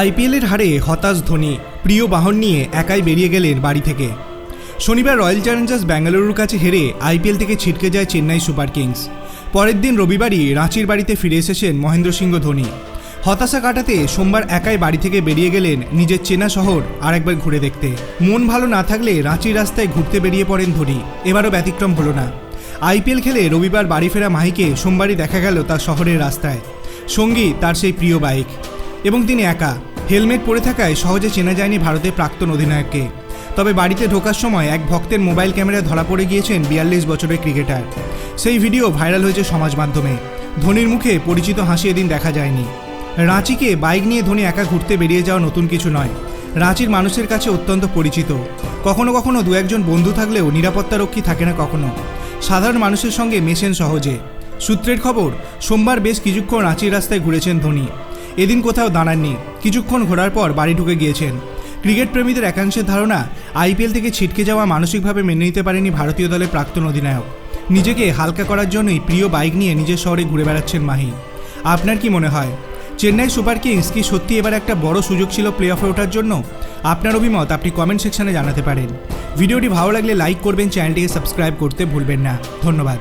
আইপিএলের হারে হতাশ ধোনি, প্রিয় বাহন নিয়ে একাই বেরিয়ে গেলেন বাড়ি থেকে। শনিবার রয়্যাল চ্যালেঞ্জার্স ব্যাঙ্গালুরুর কাছে হেরে আইপিএল থেকে ছিটকে যায় চেন্নাই সুপার কিংস। পরের দিন রবিবারই রাঁচির বাড়িতে ফিরে এসেছেন মহেন্দ্র সিংহ ধোনি। হতাশা কাটাতে সোমবার একাই বাড়ি থেকে বেরিয়ে গেলেন নিজের চেনা শহর আরেকবার ঘুরে দেখতে। মন ভালো না থাকলে রাঁচির রাস্তায় ঘুরতে বেরিয়ে পড়েন ধোনি। এবারও ব্যতিক্রম হলো না। আইপিএল খেলে রবিবার বাড়ি ফেরা মাহিকে সোমবারই দেখা গেল তার শহরের রাস্তায়। সঙ্গী তার সেই প্রিয় বাইক। এবং তিনি একা। হেলমেট পরে থাকায় সহজে চেনা যায়নি ভারতের প্রাক্তন অধিনায়ককে। তবে বাড়িতে ঢোকার সময় এক ভক্তের মোবাইল ক্যামেরায় ধরা পড়ে গিয়েছেন বিয়াল্লিশ বছরের ক্রিকেটার। সেই ভিডিও ভাইরাল হয়েছে সমাজ মাধ্যমে। ধোনির মুখে পরিচিত হাসি এদিন দেখা যায়নি। রাঁচিকে বাইক নিয়ে ধোনি একা ঘুরতে বেরিয়ে যাওয়া নতুন কিছু নয়। রাঁচির মানুষের কাছে অত্যন্ত পরিচিত। কখনো কখনো দু একজন বন্ধু থাকলেও নিরাপত্তারক্ষী থাকে না কখনো। সাধারণ মানুষের সঙ্গে মেশেন সহজে। সূত্রের খবর, সোমবার বেশ কিছুক্ষণ রাঁচির রাস্তায় ঘুরেছেন ধোনি। এদিন কোথাও দাঁড়াননি। কিছুক্ষণ ঘোরার পর বাড়ি ঢুকে গিয়েছেন। ক্রিকেট প্রেমীদের একাংশের ধারণা, আইপিএল থেকে ছিটকে যাওয়া মানসিকভাবে মেনে নিতে পারেনি ভারতীয় দলের প্রাক্তন অধিনায়ক। নিজেকে হালকা করার জন্যই প্রিয় বাইক নিয়ে নিজের শহরে ঘুরে বেড়াচ্ছেন মাহি। আপনার কি মনে হয়? চেন্নাই সুপার কিংস কি সত্যি এবার একটা বড় সুযোগ ছিল প্লে অফে ওঠার জন্য? আপনার অভিমত আপনি কমেন্ট সেকশনে জানাতে পারেন। ভিডিওটি ভালো লাগলে লাইক করবেন, চ্যানেলটিকে সাবস্ক্রাইব করতে ভুলবেন না। ধন্যবাদ।